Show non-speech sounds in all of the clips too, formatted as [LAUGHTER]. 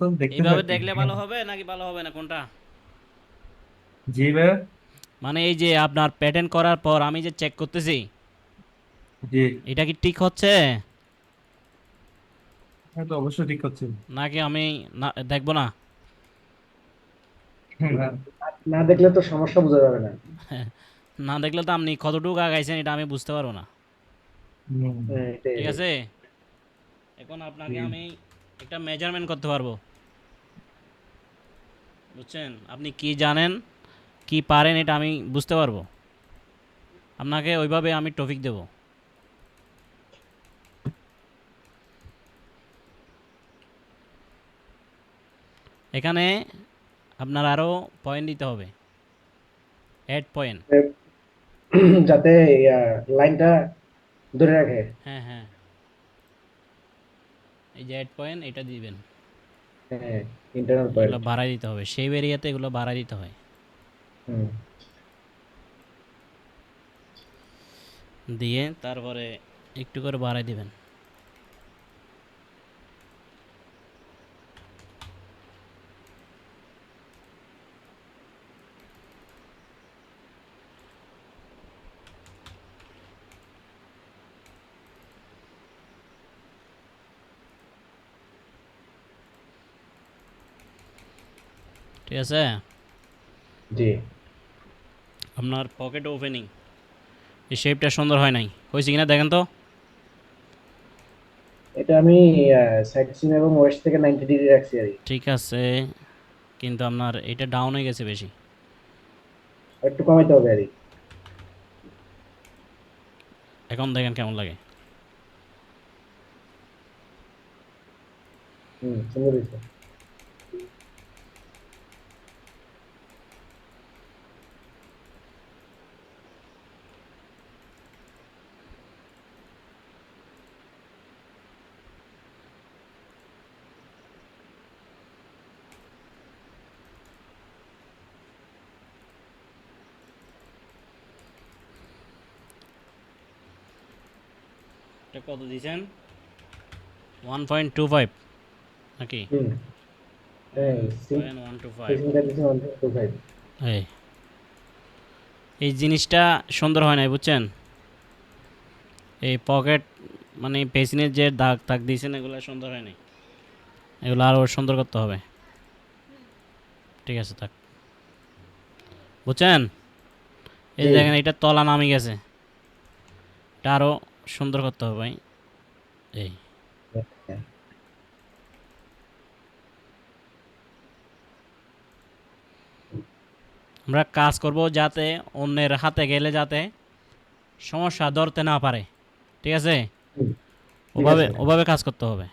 দেখতে এইভাবে দেখলে ভালো হবে নাকি ভালো হবে না কোনটা? জি মানে এই যে আপনার প্যাটার্ন করার পর আমি যে চেক করতেছি জি। এটা কি ঠিক হচ্ছে? হ্যাঁ তো অবশ্যই ঠিক হচ্ছে। নাকি আমি না দেখব না? না দেখলে তো সমস্যা বোঝা যাবে না। [LAUGHS] না দেখলে তো আপনি কতটুকু আগাইছেন এটা আমি বুঝতে পারব না। হ্যাঁ। ঠিক আছে? এখন আপনাকে আমি একটা মেজারমেন্ট করতে পারব। বুঝছেন? আপনি কি জানেন কি পারেন এটা আমি বুঝতে পারব। আপনাকে ওইভাবে আমি টপিক দেব। এখানে আপনার আরও পয়েন্ট দিতে হবে। এড পয়েন্ট [COUGHS] যাতে লাইনটা ধরে রাখে। হ্যাঁ হ্যাঁ। এই যে এড পয়েন্ট এটা দিবেন। হ্যাঁ ইন্টারনাল পয়েন্ট এগুলো বাড়াই দিতে হবে। সেই এরিয়াতে এগুলো ভাড়া দিতে হয়। দিয়ে তারপরে একটু করে বাড়াই দিবেন। আছে? জি। আপনার পকেট ওপেনিং এই শেপটা সুন্দর হয় নাই। হয়েছে কিনা দেখেন তো। এটা আমি সাইড সিম এবং ওয়েস্ট থেকে 90 ডিগ্রি রাখছি আর ঠিক আছে। কিন্তু আপনার এটা ডাউন হয়ে গেছে বেশি। একটু কমাইতে হবে আর এখন দেখেন কেমন লাগে। হুম সুন্দর হয়েছে। কত দিয়েছেন? ওয়ান পয়েন্ট টু ফাইভ নাকি? 125 এই এই। জিনিসটা সুন্দর হয় নাই বুঝছেন? এই পকেট মানে পেছনের যে দাগ দাগ দিয়েছেন এগুলো সুন্দর হয় নাই। এগুলো আরও সুন্দর করতে হবে। ঠিক আছে থাক। বুঝছেন? এই দেখেন এটা তলা নামে গেছে। এটা আরও সুন্দর করতে হবে ভাই। এই। আমরা কাজ করব যাতে অন্যের হাতে গেলে যাতে সমস্যা ধরতে না পারে। ঠিক আছে? ওভাবে ওভাবে কাজ করতে হবে।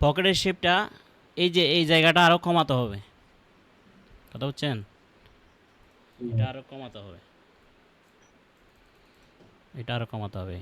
পকেটের শেপটা এই যে এই জায়গাটা আরও কমাতে হবে। কথা বুঝছেন? এটা আরও কমাতে হবে। এটা আরও কমাতে হবে।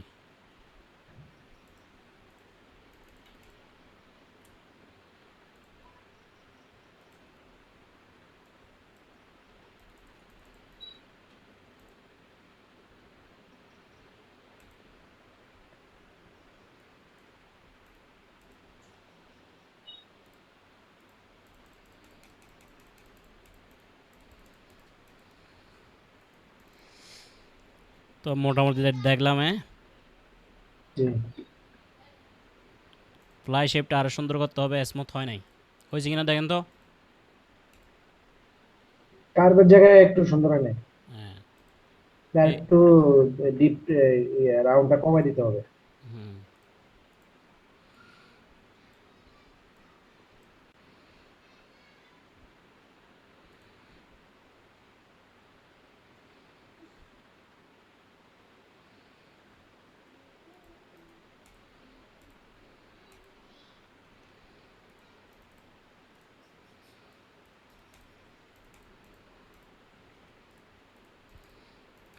তো মোটামুটি দেখ- দেখলাম হ্যাঁ? ফ্লাই শেপটা আরও সুন্দর করতে হবে স্মুথ হয় নাই। হয়েছে কিনা দেখেন তো? কার্ভের জায়গায় একটু সুন্দর হয় না হ্যাঁ। একটু ডিপ রাউন্ডটা কমাই দিতে হবে।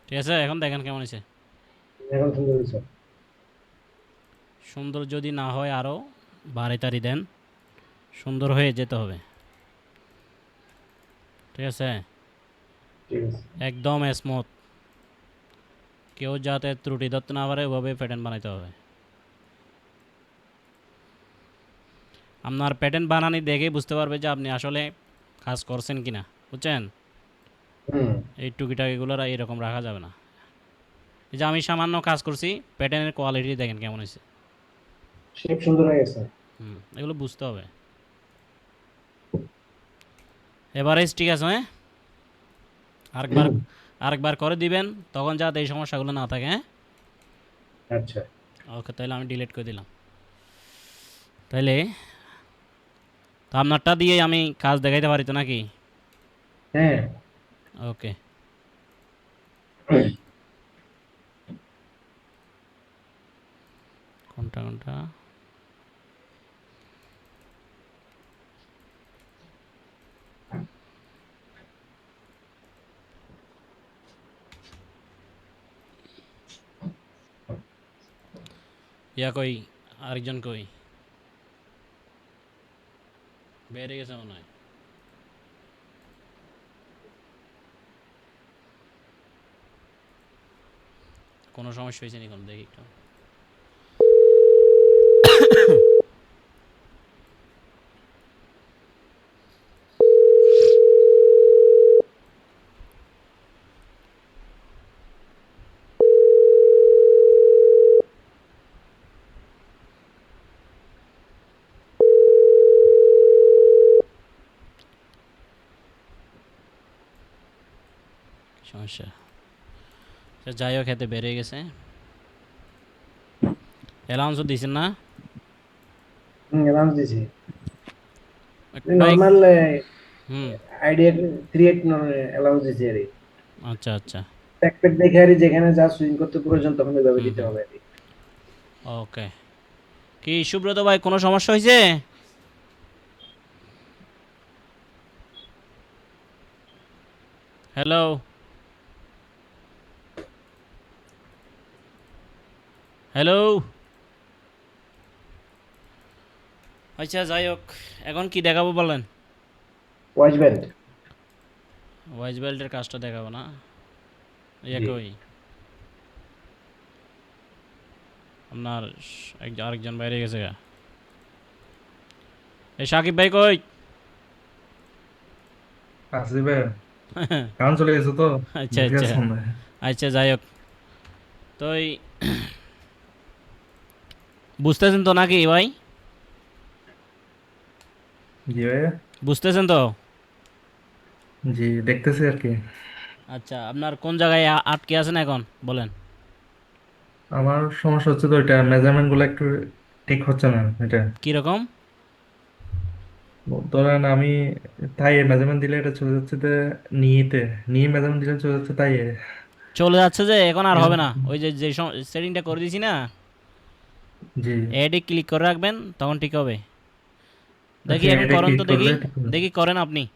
ঠিক আছে এখন দেখেন কেমন আছে এখন সুন্দর আছে সুন্দর যদি না হয় আরও বাড়ি তারি দেন সুন্দর হয়ে যেতে হবে। ঠিক আছে? একদম স্মুথ কেউ যাতে ত্রুটি ধরতে না পারে ওভাবে প্যাটার্ন বানাইতে হবে। আপনার প্যাটার্ন বানানি দেখে বুঝতে পারবে যে আপনি আসলে কাজ করছেন কিনা বুঝছেন? হুম। এই টুকিটাকিগুলো আর এরকম রাখা যাবে না। এই যে আমি সামান্য কাজ করছি প্যাটার্নের কোয়ালিটি দেখেন কেমন হয়েছে। শেপ সুন্দর হয়ে গেছে। হুম এগুলো বুঝতে হবে। এভারেজ ঠিক আছে হ্যাঁ? আরেকবার আরেকবার করে দিবেন তখন যাতে এই সমস্যাগুলো না থাকে হ্যাঁ? আচ্ছা। ওকে তাহলে আমি ডিলিট করে দিলাম। তাহলে তো আপনারটা দিয়ে আমি কাজ দেখাইতে পারি তো নাকি? হ্যাঁ। ওকে কোনটা কোনটা ইয়া কই আরেকজন কই বেড়ে গেছে মনে হয় কোনো সমস্যা হয়েছে নি কোনো? দেখি একটু। সমস্যা। যাই হোক খেতে বেড়ে গেছে। অ্যালাউন্সও দিয়েছেন না? হুম অ্যালাউন্স দিছি। ভাই- হুম। আইডিয়া ক্রিয়েট অ্যালাউন্স দিছি আর আচ্ছা আচ্ছা। প্যাকেট দেখে আর যেখানে যা সুইং করতে প্রয়োজন তখন ওইভাবে দিতে হবে আর ওকে। কি সুব্রত ভাই কোনো সমস্যা হয়েছে? Hello hello. আচ্ছা যাই হোক এখন কি দেখাবো বলেন? ওয়াচ বেল্ট ওয়াইজ বেল্টের কাজটা দেখাবো না। ইয়ে জি। আপনার আরেকজন বাইরে গেছে গা। এই সাকিব ভাই কই? আসি ভাই [LAUGHS] কারণ চলে গেছে তো। আচ্ছা আচ্ছা। আচ্ছা যাই হোক। তো বুঝতেছেন তো নাকি ভাই? জি বুঝতেছেন তো? জি দেখতেছি আর কি। আচ্ছা আপনার কোন জায়গায় আটকে আছেন এখন? বলেন। আমার সমস্যা হচ্ছে তো এটা মেজারমেন্টগুলো একটু ঠিক হচ্ছে না এটা। কীরকম ধরেন আমি তাই মেজারমেন্ট দিলে এটা চলে যাচ্ছে তো নিতে নিয়ে মেজারমেন্ট দিলে চলে যাচ্ছে তাই চলে যাচ্ছে যে এখন আর হবে না। ওই যে যে সেটিংটা করে দিয়েছি না এডে ক্লিক করে রাখবেন তখন ঠিক হবে। দেখি আচ্ছা, এখন করেন তো দেখি। দেখি করেন আপনি।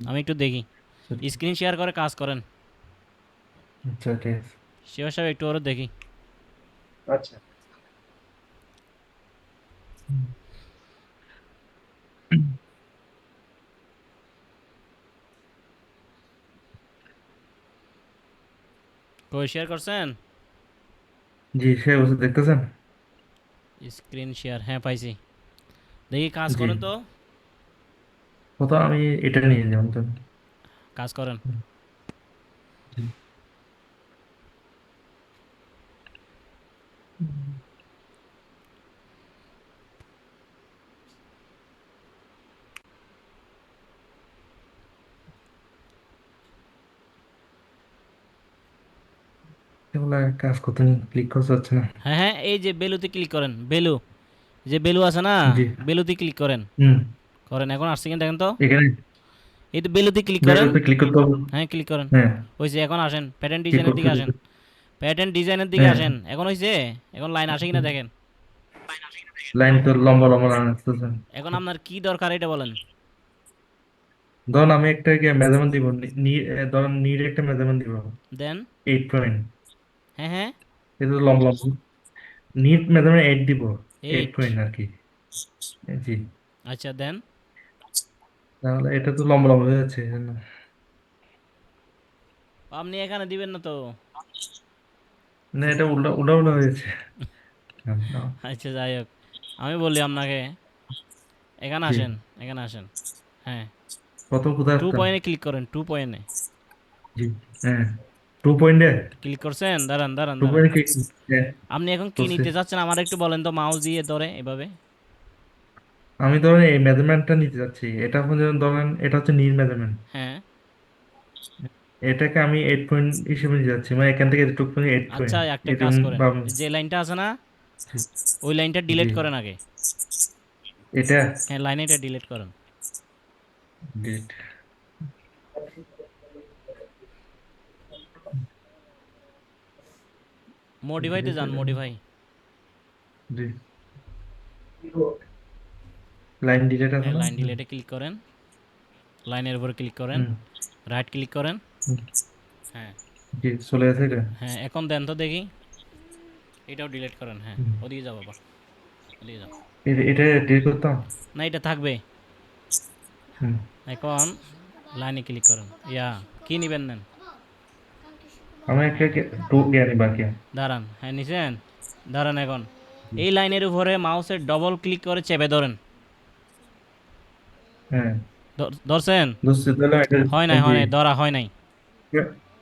আমি একটু দেখি। আচ্ছা। স্ক্রিন শেয়ার করে কাজ করেন। আচ্ছা ঠিক আছে। শিওর সাহেব একটু ওরা দেখি। আচ্ছা। কই শেয়ার করছেন? জি সে বসে দেখতেছেন? স্ক্রিন শেয়ার হ্যাঁ পাইছি। দেখি কাজ করেন তো। কত আমি এটা নিয়ে যাব তো। কাজ করেন। এগুলা কাজ করতে ক্লিক না। হ্যাঁ হ্যাঁ এই যে বেলুতে ক্লিক করেন বেলু। যে বেলু আছে না বেলুতে ক্লিক করেন। হুম। করেন এখন আসছে কিনা দেখেন তো। এখানে এই তো বেলুতে ক্লিক করেন। ক্লিক করতে হবে। হ্যাঁ ক্লিক করেন। হ্যাঁ। হয়েছে এখন আসেন প্যাটার্ন ডিজাইনের দিকে আসেন। প্যাটার্ন ডিজাইনের দিকে হ্যাঁ। আসেন। এখন হয়েছে এখন লাইন আসে কিনা দেখেন। লাইন তো লম্বা লম্বা লাইন আসতেছে। এখন আপনার কি দরকার এটা বলেন। ধরুন আমি একটা মেজারমেন্ট দিব ধরুন নির একটা মেজারমেন্ট দিব। দেন। এইট পয়েন্ট হ্যাঁ হ্যাঁ। এটা তো লম্বা নিট এইট দিব। এইট। পয়েন্ট আর কি। জি। আচ্ছা দেন। তাহলে এটা তো লম্বা লম্বা হয়ে যাচ্ছে আপনি এখানে দিবেন না তো? না এটা উল্টা উল্টা উল্টা হয়েছে আচ্ছা যাই হোক। আমি বলি আপনাকে এখানে আসেন এখানে আসেন। হ্যাঁ। প্রথম কোথায় টু? পয়েন্টে ক্লিক করেন টু পয়েন্টে জি হ্যাঁ। টু পয়েন্টে ক্লিক করছেন? দাঁড়ান দাঁড়ান টু দাঁড়ান। পয়েন্ট আপনি এখন কি নিতে চাচ্ছেন আমার একটু বলেন তো মাউস দিয়ে ধরে এভাবে। আমি ধরেন এই মেজারমেন্টটা নিতে যাচ্ছি। এটা হচ্ছে ধরেন এটা হচ্ছে নির মেজারমেন্ট হ্যাঁ। এটাকে আমি এইট পয়েন্ট হিসেবে নিতে যাচ্ছি। মানে এখান থেকে এইট পয়েন্ট আচ্ছা একটা কাজ করেন। যে লাইনটা আছে না ওই লাইনটা ডিলিট করেন আগে। এটা? হ্যাঁ লাইনে এটা ডিলিট করেন। Delete। মডিফাইতে যান মডিফাই। জি। লাইন ডিলেট আছে হ্যাঁ লাইন ডিলিটে ক্লিক করেন। লাইনের উপর ক্লিক করেন। রাইট ক্লিক করেন। হ্যাঁ। জি চলে আসে এটা? হ্যাঁ এখন দেন তো দেখি। এটাও ডিলিট করেন হ্যাঁ। ওদিকে যাও বাবা। ওদিকে যাও। এটা- এটা ডিলিট করতাম? না এটা থাকবে। হুম। এখন লাইনে ক্লিক করেন। ইয়া কি নিবেন নেন? আমি একটা টু জ্ঞানী বাকি দাঁড়ান হ্যাঁ নিছেন? দাঁড়ান এখন। এই লাইনের উপরে মাউসের ডবল ক্লিক করে চেপে ধরেন। হ্যাঁ। ধরছেন? হয় নাই হয় নাই ধরা হয় নাই।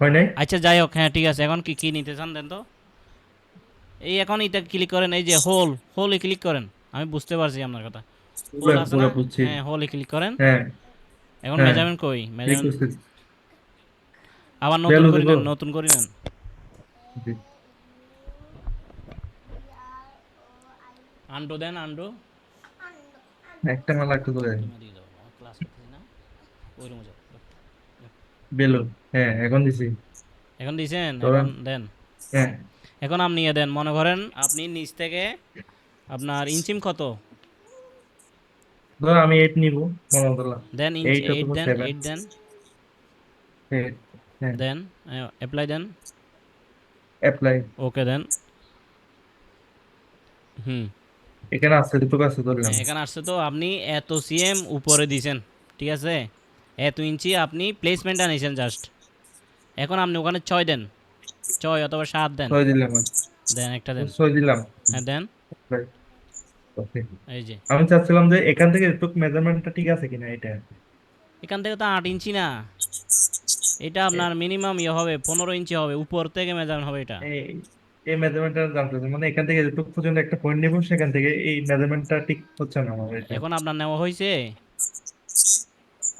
হয় নাই? আচ্ছা যাই হোক হ্যাঁ ঠিক আছে। এখন কি কি নিতে চান দেন তো? এই এখন এটা ক্লিক করেন এই যে হোল হোলে ক্লিক করেন। আমি বুঝতে পারছি আপনার কথা। হোল আছে না? হ্যাঁ হোলে ক্লিক করেন। হ্যাঁ। এখন। মেজারমেন্ট কই? মেজারমেন্ট আবার নতুন করে নেন নতুন করে নেন। আন্ডো দেন আন্ডো। একটা মালা একটু দিয়ে ক্লাস না। ওই রুমে যাও। বেলুন। হ্যাঁ এখন দিছি। এখন ধরেন। এখন দেন। হ্যাঁ। এখন আপনি দেন। মনে করেন আপনি নিচ থেকে আপনার ইঞ্চিম কত? ধর আমি এইট নিব মনে হলো then inch Eight eight then seven। Eight then. Eight হ্যাঁ দেন অ্যাপ্লাই দেন অ্যাপ্লাই ওকে দেন হুম। এখানে আছে দুটো ধরলাম এখানে আসছে তো আপনি এত সিএম উপরে দিছেন ঠিক আছে? এত ইঞ্চি আপনি প্লেসমেন্টটা নিয়েছেন জাস্ট এখন আপনি ওখানে ছয় দেন। ছয় অথবা সাত দেন। ছয় দিলাম। দেন একটা দেন। ছয় দিলাম। হ্যাঁ দেন। এই যে। আমি চাচ্ছিলাম যে এখান থেকে একটু মেজারমেন্টটা ঠিক আছে কিনা এটা। এখান থেকে তো আট ইঞ্চি না। এটা আপনার মিনিমাম ইয়ে হবে পনেরো ইঞ্চি হবে উপর থেকে মেজারমেন্ট হবে এটা। এই মেজারমেন্টটা জানতে। মানে এখান থেকে যেটুকু পর্যন্ত একটা পয়েন্ট নিব সেখান থেকে এই মেজারমেন্টটা ঠিক হচ্ছে না আমার এটা। এখন আপনার নেওয়া হয়েছে?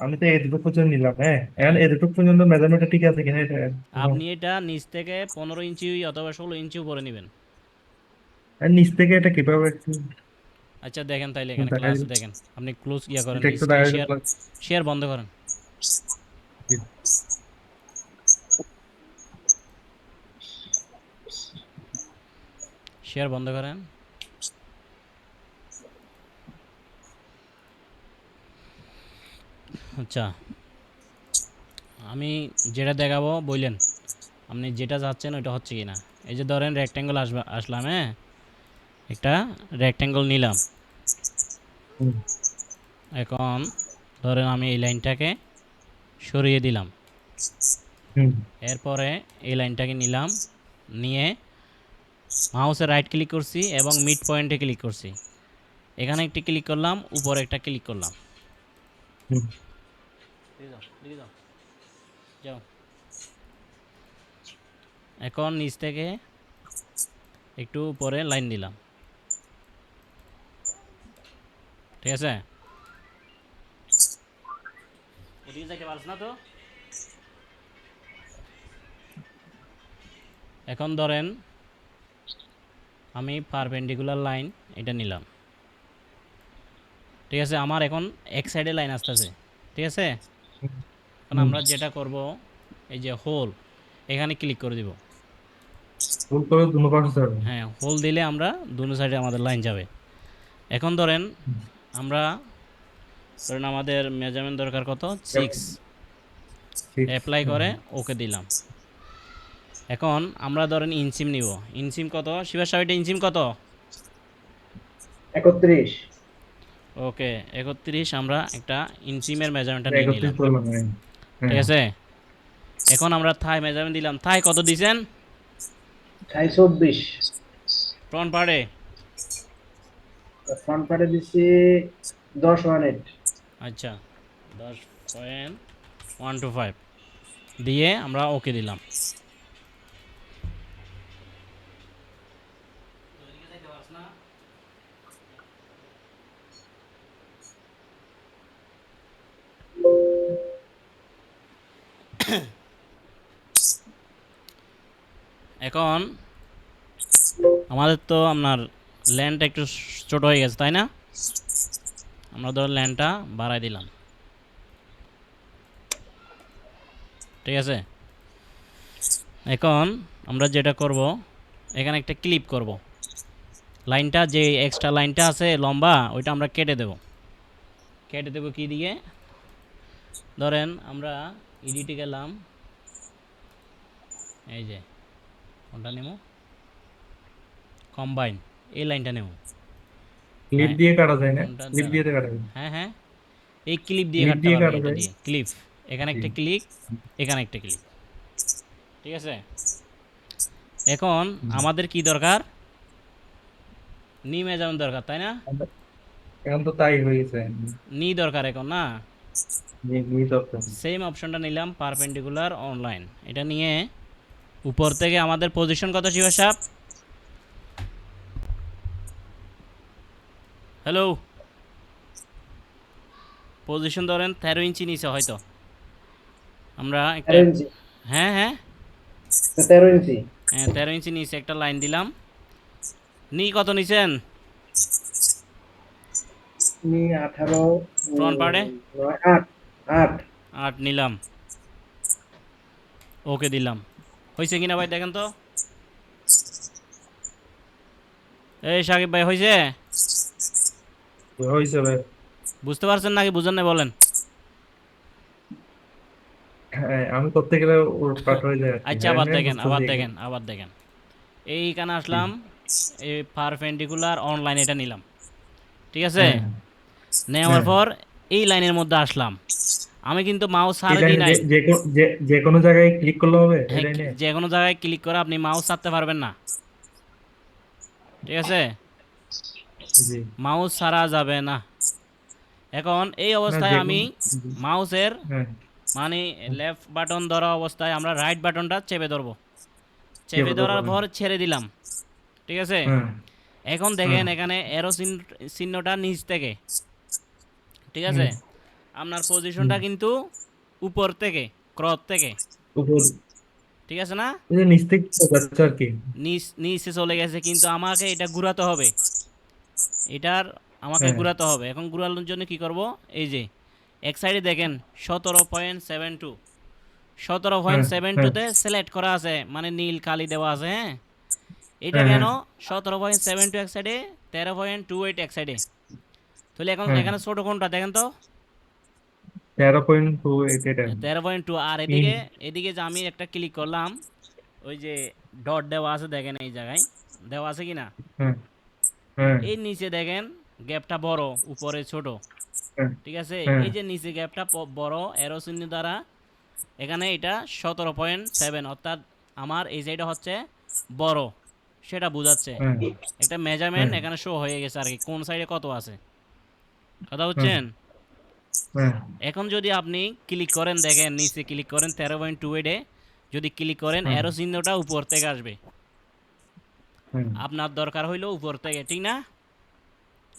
আমি তো এতটুকু পর্যন্ত নিলাম হ্যাঁ? এখন এতটুকু পর্যন্ত মেজারমেন্টটা ঠিক আছে কিনা এটা? আপনি এটা নিচ থেকে পনেরো ইঞ্চি অথবা ষোলো ইঞ্চি উপরে নেবেন। আর নিচ থেকে এটা কীভাবে একটু আচ্ছা দেখেন তাইলে এখানে ক্লাস দেখেন। আপনি ক্লোজ ইয়া করেন শেয়ার বন্ধ করেন। শেয়ার বন্ধ করেন। আচ্ছা আমি যেটা দেখাবো বললেন আপনি যেটা চাচ্ছেন ওটা হচ্ছে কি না এই যে ধরেন রেক্ট্যাঙ্গল আসবে আসলাম হ্যাঁ? একটা রেক্ট্যাঙ্গল নিলাম। এখন ধরেন আমি এই লাইনটাকে সরিয়ে দিলাম। হুম। এরপরে এই লাইনটাকে নিলাম নিয়ে মাউসে রাইট ক্লিক করছি এবং মিড পয়েন্টে ক্লিক করছি। এখানে একটি ক্লিক করলাম উপরে একটা ক্লিক করলাম। এখন নিচ থেকে একটু উপরে লাইন দিলাম। ঠিক আছে? ওদিকে যাইতে পারছ না তো? এখন ধরেন আমি পারপেন্ডিকুলার লাইন এটা নিলাম। ঠিক আছে আমার এখন এক সাইডে লাইন আসতেছে। ঠিক আছে? এখন আমরা যেটা করব এই যে হোল এখানে ক্লিক করে দিব। হ্যাঁ হোল দিলে আমরা দুনো সাইডে আমাদের লাইন যাবে। এখন ধরেন আমরা ধরেন আমাদের মেজারমেন্ট দরকার কত? সিক্স অ্যাপ্লাই করে ওকে দিলাম। এখন আমরা ধরেন ইনসিম নিব। ইনসিম কত? শিবাস সাহেব এটা ইনসিম কত? একত্রিশ। ওকে একত্রিশ আমরা একটা ইনসিমের মেজারমেন্টটা নিয়ে নিলাম। হ্যাঁ। ঠিক আছে? এখন আমরা থাই মেজারমেন্ট দিলাম। থাই কত দিছেন? ছাই চব্বিশ। ফ্রন্ট পার্টে ফ্রন্ট পার্টে দিচ্ছি দশ ওয়ান এইট আচ্ছা দশ পয়েন্ট ওয়ান টু ফাইভ দিয়ে আমরা ওকে দিলাম। এখন আমাদের তো আপনার ল্যান্ডটা একটু ছোট হয়ে গেছে, তাই না? আমরা ধর ল্যান্ডটা বাড়াই দিলাম। ঠিক আছে? এখন আমরা যেটা করব, এখানে একটা ক্লিপ করব। লাইনটা, যে এক্সট্রা লাইনটা আছে লম্বা, ওইটা আমরা কেটে দেব। কেটে দেব কি দিয়ে? ধরেন আমরা ইডিটে গেলাম। এই যে। কোনটা নেব? কম্বাইন এই লাইনটা নেব। ক্লিপ দিয়ে কাটা যায় না? ক্লিপ দিয়ে কাটা যায়। হ্যাঁ হ্যাঁ। এই ক্লিপ দিয়ে কাটতে পারবে কাটা এটা যায়? দিয়ে। ক্লিপ এখানে একটা ক্লিক এখানে একটা ক্লিক ঠিক আছে? এখন আমাদের কি দরকার? নি মেজারমেন্ট দরকার তাই না? এখন তো তাই হয়েছে নি দরকার এখন না? সেম অপশনটা নিলাম পারপেন্ডিকুলার অনলাইন এটা নিয়ে উপর থেকে আমাদের পজিশন কত শিবা সাপ হ্যালো পজিশন ধরেন তেরো ইঞ্চি নিচে হয়তো। আমরা একটা হ্যাঁ হ্যাঁ। তেরো ইঞ্চি। হ্যাঁ তেরো ইঞ্চি নিচে একটা লাইন দিলাম। নি কত নিছেন? নি আঠারো Front part আট আট। আট নিলাম। ওকে দিলাম। হয়েছে কিনা ভাই দেখেন তো। এই সাকিব ভাই হয়েছে হয়েছে ভাই। বুঝতে পারছেন নাকি? বুঝেন না বলেন। হ্যাঁ আমি করতে গেলে কাট হয়ে যায় আচ্ছা আবার হ্যাঁ, দেখেন আবার দেখেন আবার দেখেন। এইখানে আসলাম এই পারপেন্ডিকুলার অনলাইন এটা নিলাম। ঠিক আছে? হ্যাঁ। নেওয়ার। পর এই লাইনের মধ্যে আসলাম। আমি কিন্তু মাউস ছাড়ে নাই। যে- কোনো- জায়গায় ক্লিক করলে হবে? হ্যাঁ, যে কোনো জায়গায় ক্লিক করে আপনি মাউস ছাড়তে পারবেন না। ঠিক আছে? মাউস ছাড়া যাবে না। এখন এই অবস্থায় আমি মাউসের হ্যাঁ। মানে লেফট বাটন ধরা অবস্থায় আমরা রাইট বাটনটা চেপে ধরবো। চেপে ধরার পর ছেড়ে দিলাম। ঠিক আছে? হ্যাঁ। এখন দেখেন এখানে এরো চিহ্নটা নিচ থেকে। ঠিক আছে? আপনার পজিশনটা কিন্তু উপর থেকে ক্রস থেকে। উপর। ঠিক আছে না? এই নিচ থেকে আর কি। নিচ নিচে চলে গেছে কিন্তু আমাকে এটা ঘুরাতে হবে। এটার আমাকে হ্যাঁ। ঘুরাতে হবে। এখন ঘুরানোর জন্য কি করব? এই যে এক সাইডে দেখেন সতেরো পয়েন্ট সেভেন টু সতেরো পয়েন্ট সেভেন টুতে সিলেক্ট করা আছে মানে নীল কালি দেওয়া আছে হ্যাঁ? এটা হ্যাঁ, কেন? সতেরো পয়েন্ট সেভেন টু এক সাইডে তেরো পয়েন্ট টু এইট এক সাইডে তাহলে এখন হ্যাঁ। এখানে ছোট কোনটা? দেখেন তো। তেরো পয়েন্ট টু এইট তেরো পয়েন্ট টু আর এদিকে এদিকে যে আমি একটা ক্লিক করলাম ওই যে ডট দেওয়া আছে দেখেন এই জায়গায়। দেওয়া আছে কি না হ্যাঁ হ্যাঁ। এই নিচে দেখেন গ্যাপটা বড় উপরে ছোট। হ্যাঁ। ঠিক আছে। এই যে নিচে গ্যাপটা বড় এরো চিহ্ন দ্বারা এখানে এটা সতেরো পয়েন্ট সেভেন অর্থাৎ আমার এই সাইডটা হচ্ছে বড়। সেটা বোঝাচ্ছে। একটা মেজারমেন্ট। এখানে শো হয়ে গেছে আর কি কোন সাইডে কত আছে? কথা হ্যাঁ। এখন যদি আপনি ক্লিক করেন দেখেন নিচে ক্লিক করেন তেরো পয়েন্ট টু এইটে যদি ক্লিক করেন। এরো চিহ্নটা উপর থেকে আসবে। হ্যাঁ। আপনার দরকার হইল উপর থেকে ঠিক না?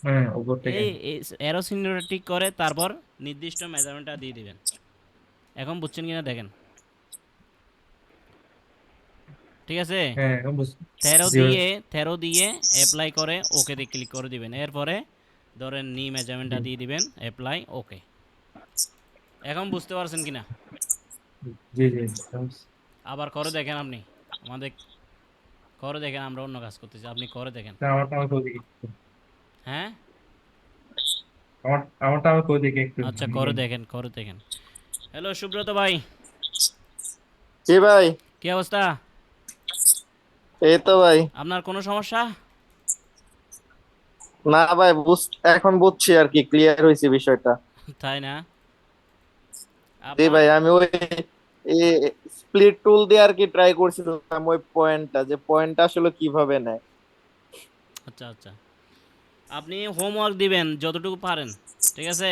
হ্যাঁ এরো চিহ্নটা ঠিক করে তারপর নির্দিষ্ট মেজারমেন্টটা দিয়ে দিবেন। এখন বুঝছেন কিনা দেখেন? ঠিক আছে? হ্যাঁ তেরো দিয়ে তেরো দিয়ে অ্যাপ্লাই করে ওকে দিয়ে ক্লিক করে দিবেন। এরপরে ধরেন নি মেজারমেন্টটা দিয়ে দিবেন অ্যাপ্লাই ওকে এখন বুঝতে পারছেন কিনা? জি জি আবার করে দেখেন আপনি। আমাদের করে দেখেন আমরা অন্য কাজ করতেছি আপনি করে দেখেন। হ্যাঁ? আমার আমারটা আমার কই দিকে একটু। আচ্ছা করে দেখেন করে দেখেন। হ্যালো সুব্রত ভাই। জি ভাই। কি অবস্থা? এই তো ভাই। আপনার কোনো সমস্যা? না ভাই এখন বুঝছি আর কি ক্লিয়ার হয়েছে বিষয়টা। তাই না? জি ভাই আমি ওই স্প্লিট টুল দিয়ে আর কি ট্রাই করছিলাম ওই পয়েন্টটা যে পয়েন্টটা আসলে কীভাবে নেয়। আচ্ছা আচ্ছা। আপনি হোমওয়ার্ক দিবেন যতটুকু পারেন ঠিক আছে?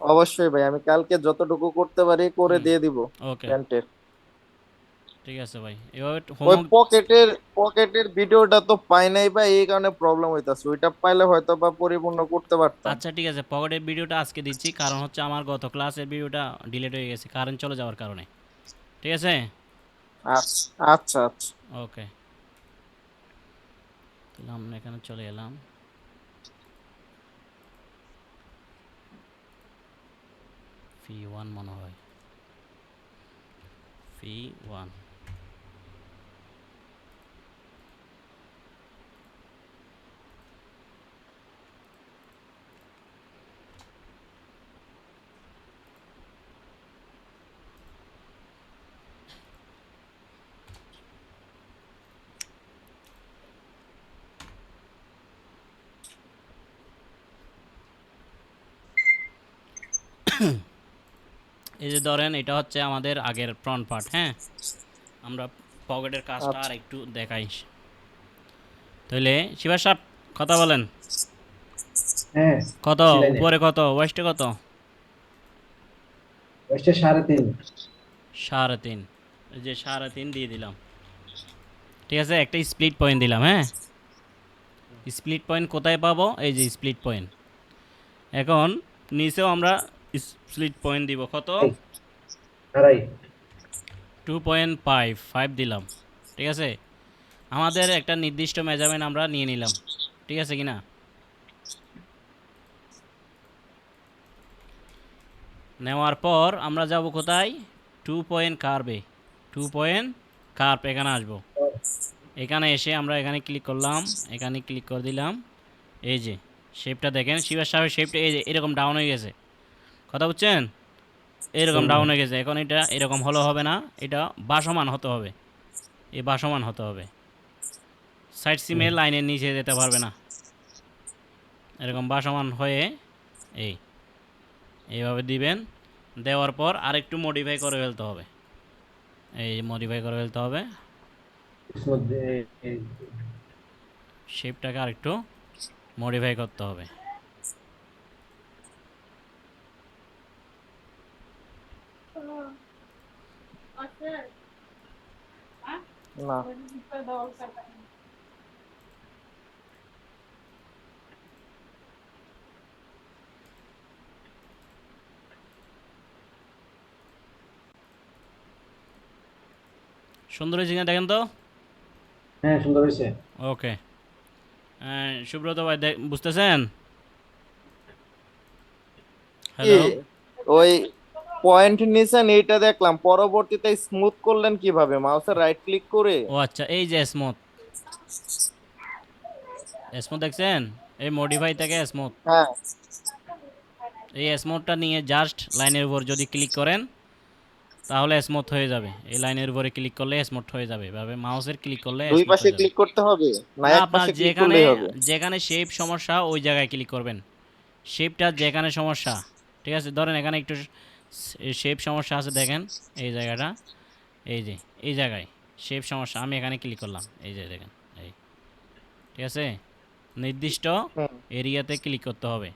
অবশ্যই ভাই আমি কালকে যতটুকু করতে পারি করে দিয়ে দিব। ওকে ঠিক আছে ভাই। এভাবে ওই পকেটের পকেটের ভিডিওটা তো পাই নাই ভাই এই কারণে প্রবলেম হইতাছে। ওইটা পাইলে হয়তো বা পরিপূর্ণ করতে পারতাম। আচ্ছা ঠিক আছে। পকেটের ভিডিওটা আজকে দিচ্ছি কারণ হচ্ছে আমার গত ক্লাসের ভিডিওটা ডিলিট হয়ে গেছে কারেন্ট চলে যাওয়ার কারণে। ঠিক আছে? আচ্ছা আচ্ছা আচ্ছা। ওকে তাহলে আমরা এখানে চলে এলাম। ফি ওয়ান মনে হয়। ফি ওয়ান এই যে ধরেন এটা হচ্ছে আমাদের আগের ফ্রন্ট পার্ট হ্যাঁ? আমরা পকেটের কাজটা আর একটু দেখাই। তাহলে শিবাস সাহেব কথা বলেন। হ্যাঁ কত? উপরে কত? ওয়েস্টে কত? ওইটা সাড়ে তিন। সাড়ে তিন। এই যে সাড়ে তিন দিয়ে দিলাম। ঠিক আছে একটা স্প্লিট পয়েন্ট দিলাম হ্যাঁ? স্প্লিট পয়েন্ট কোথায় পাবো? এই যে স্প্লিট পয়েন্ট এখন নিচেও আমরা স্প্লিট পয়েন্ট দিব কত? আড়াই। টু পয়েন্ট ফাইভ ফাইভ দিলাম। ঠিক আছে? আমাদের একটা নির্দিষ্ট মেজারমেন্ট আমরা নিয়ে নিলাম। ঠিক আছে কি না নেওয়ার পর আমরা যাব কোথায়? টু পয়েন্ট কার্বে টু পয়েন্ট কার্প এখানে আসব। এখানে এসে আমরা এখানে ক্লিক করলাম। এখানে ক্লিক করে দিলাম। এই যে শেপটা দেখেন। শিবাস সাহেবের শেপটা এই যে এরকম ডাউন হয়ে গেছে। কথা বুঝছেন? এরকম ডাউন হয়ে গেছে। এখন এটা এরকম হলো হবে না এটা বাসমান হতে হবে। এই বাসমান হতে হবে। সাইড সিমের লাইনের নিচে যেতে পারবে না। এরকম বাসমান হয়ে এই এইভাবে দিবেন। দেওয়ার পর আরেকটু মডিফাই করে ফেলতে হবে। এই মডিফাই করে ফেলতে হবে। শেপটাকে আরেকটু মডিফাই করতে হবে। না। সুন্দর হয়েছে কিনা দেখেন তো? হ্যাঁ সুন্দর হয়েছে। ওকে। সুব্রত ভাই দেখ- বুঝতেছেন? হ্যালো ওই পয়েন্ট নিছেন এইটা দেখলাম। পরবর্তীতে স্মুথ করলেন কীভাবে? মাউসের রাইট ক্লিক করে। ও আচ্ছা এই যে স্মুথ স্মুথ দেখছেন? এই মডিফাই থেকে স্মুথ হ্যাঁ। এই স্মুথটা নিয়ে জাস্ট লাইনের উপর যদি ক্লিক করেন তাহলে স্মুথ হয়ে যাবে। এই লাইনের উপরে ক্লিক করলে স্মুথ হয়ে যাবে। এভাবে মাউসের ক্লিক করলে দুই পাশে ক্লিক করতে হবে না এক আপনার পাশে ক্লিক যেখানে করলেই হবে। যেখানে শেপ সমস্যা ওই জায়গায় ক্লিক করবেন। শেপটা যেখানে সমস্যা ঠিক আছে? ধরেন এখানে একটু শেপ সমস্যা আছে দেখেন এই জায়গাটা এই যে এই জায়গায় শেপ সমস্যা আমি এখানে ক্লিক করলাম এই যে দেখেন এই ঠিক আছে? নির্দিষ্ট হুম। এরিয়াতে ক্লিক করতে হবে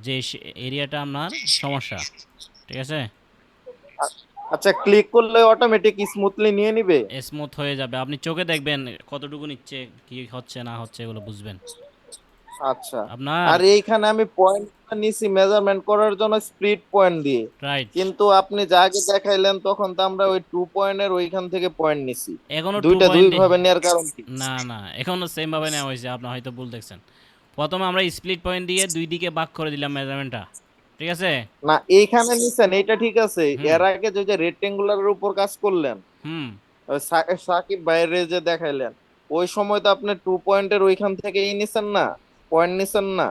যে এরিয়াটা আপনার সমস্যা ঠিক আছে? আচ্ছা ক্লিক করলে অটোমেটিক স্মুথলি নিয়ে নিবে? স্মুথ হয়ে যাবে আপনি চোখে দেখবেন কতটুকু নিচ্ছে কি হচ্ছে না হচ্ছে এগুলো বুঝবেন। আচ্ছা। আপনার আর এইখানে আমি পয়েন্ট নিছি মেজারমেন্ট করার জন্য স্প্লিট পয়েন্ট দিয়ে। রাইট কিন্তু আপনি যা আগে দেখাইলেন তখন তো আমরা ওই টু পয়েন্টের ওইখান থেকে পয়েন্ট নিছি। এখনও দুইটা দুই ভাবে নেওয়ার কারণ কি? না না এখনও সেম ভাবে নেওয়া হয়েছে আপনি হয়তো ভুল দেখছেন। প্রথমে আমরা স্প্লিট পয়েন্ট দিয়ে দুই দিকে ভাগ করে দিলাম মেজারমেন্টটা ঠিক আছে? না এইখানে নিছেন এইটা ঠিক আছে। এর আগে যে রেক্টেঙ্গুলারের উপর কাজ করলেন হুম। সাকিব বাইরে যে দেখাইলেন ওই সময় তো আপনি টু পয়েন্টের ওইখান থেকে ই নিছেন না? পয়েন্ট নিছেন না?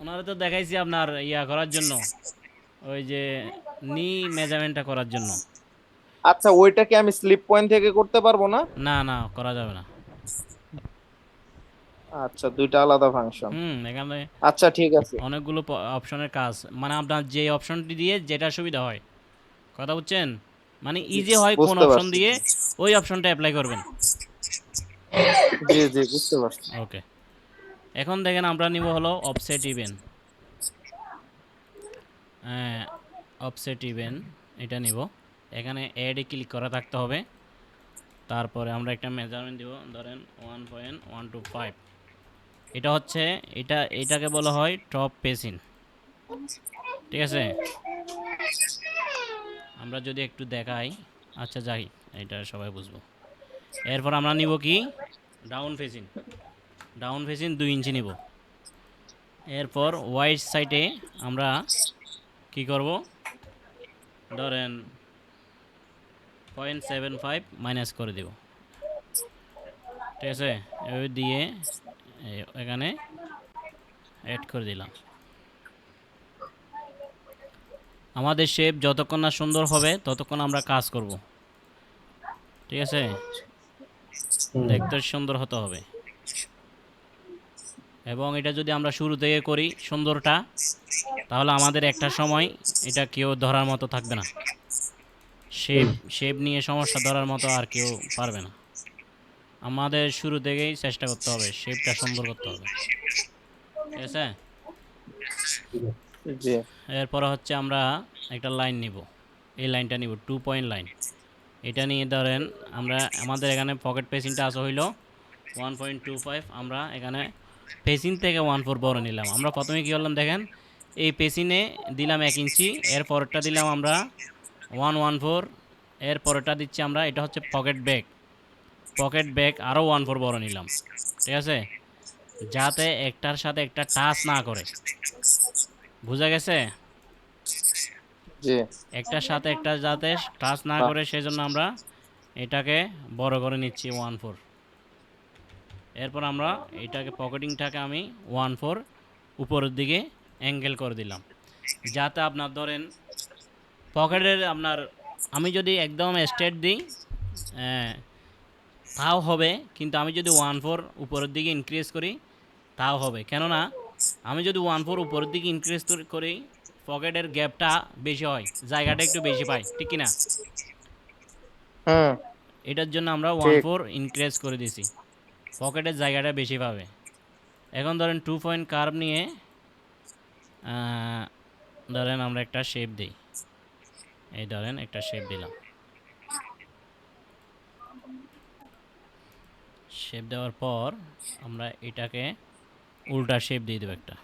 ওনারা তো দেখাইছি আপনার ইয়া করার জন্য। ওই যে নি মেজারমেন্টটা করার জন্য। আচ্ছা ওইটা কি আমি স্লিপ পয়েন্ট থেকে করতে পারব না? না না করা যাবে না। আচ্ছা দুইটা আলাদা ফাংশন হুম এখানে আচ্ছা ঠিক আছে। অনেকগুলো অপশনের কাজ। মানে আপনার যে অপশনটি দিয়ে যেটা সুবিধা হয়। কথা বুঝছেন? মানে ইজি হয় কোন অপশন দিয়ে ওই অপশনটা অ্যাপ্লাই করবেন। জি জি বুঝতে পারছি। ওকে এখন দেখেন আমরা নিব হলো অফসেট ইভেন্ট অফসেট ইভেন্ট এটা নিব। এখানে অ্যাডে ক্লিক করা থাকতে হবে। তারপরে আমরা একটা মেজারমেন্ট দিব, ধরেন one point one two five এটা হচ্ছে, এটা, এটাকে বলা হয় টপ পেসিন ঠিক আছে? আমরা যদি একটু দেখাই আচ্ছা যাই, এটা সবাই বুঝব। এরপর আমরা নিব কি? ডাউন ফেসিন ডাউন ফেসিন দুই ইঞ্চি নিব। এরপর হোয়াইট সাইডে আমরা কি করব? ধরেন পয়েন্ট সেভেন ফাইভ মাইনাস করে দেব। ঠিক আছে? এভাবে দিয়ে এখানে অ্যাড করে দিলাম। আমাদের শেপ যতক্ষণ না সুন্দর হবে ততক্ষণ আমরা কাজ করব। ঠিক আছে? দেখতে সুন্দর হতে হবে। এবং এটা যদি আমরা শুরু থেকে করি সুন্দরটা তাহলে আমাদের একটা সময় এটা কেউ ধরার মতো থাকবে না। শেপ শেপ নিয়ে সমস্যা ধরার মতো আর কেউ পারবে না। আমাদের শুরু থেকেই চেষ্টা করতে হবে শেপটা সুন্দর করতে হবে। ঠিক আছে? এরপরে হচ্ছে আমরা একটা লাইন নিব। এই লাইনটা নিব টু পয়েন্ট লাইন এটা নিয়ে ধরেন আমরা আমাদের এখানে পকেট পেসিংটা আসা হইল ওয়ান পয়েন্ট টু ফাইভ আমরা এখানে পেসিং থেকে ওয়ান ফোর বড় নিলাম। আমরা প্রথমে কী করলাম দেখেন এই পেসিনে দিলাম এক ইঞ্চি এর পরেরটা দিলাম আমরা ওয়ান ওয়ান ফোর এর পরেরটা দিচ্ছি আমরা এটা হচ্ছে পকেট ব্যাগ পকেট ব্যাগ আরও ওয়ান ফোর বড় নিলাম। ঠিক আছে? যাতে একটার সাথে একটা টাচ না করে। বুঝা গেছে? একটার সাথে একটা যাতে টাচ না করে সেজন্য আমরা এটাকে বড় করে নিচ্ছি ওয়ান ফোর এরপর আমরা এটাকে পকেটিংটাকে আমি ওয়ান ফোর উপরের দিকে অ্যাঙ্গেল করে দিলাম। যাতে আপনার ধরেন পকেটের আপনার আমি যদি একদম স্ট্রেট দিই আহ, তাও হবে কিন্তু আমি যদি ওয়ান ফোর উপরের দিকে ইনক্রিজ করি তাও হবে। কেননা আমি যদি ওয়ান ফোর উপরের দিকে ইনক্রিজ করি পকেটের গ্যাপটা বেশি হয় জায়গাটা একটু বেশি পাই ঠিক কিনা? এটার জন্য আমরা ওয়ান ফোর ইনক্রিজ করে দিছি পকেটের জায়গাটা বেশি পাবে। এখন ধরেন টু পয়েন্ট কার্ভ নিয়ে ধরেন আমরা একটা শেপ দিই। এই ধরেন একটা শেপ দিলাম। শেপ দেওয়ার পর আমরা এটাকে উল্টা শেপ দিয়ে দেবো একটা।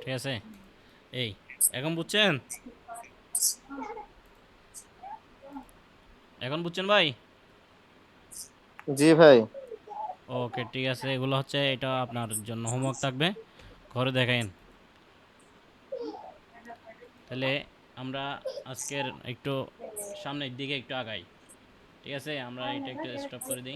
ঠিক আছে? এই। এখন বুঝছেন? এখন বুঝছেন ভাই? জি ভাই। ওকে ঠিক আছে। এগুলো হচ্ছে এটা আপনার জন্য হোমওয়ার্ক থাকবে। ঘরে দেখাইন তাহলে আমরা আজকের একটু সামনের দিকে একটু আগাই। ঠিক আছে? আমরা এটা একটু স্টপ করে দিই।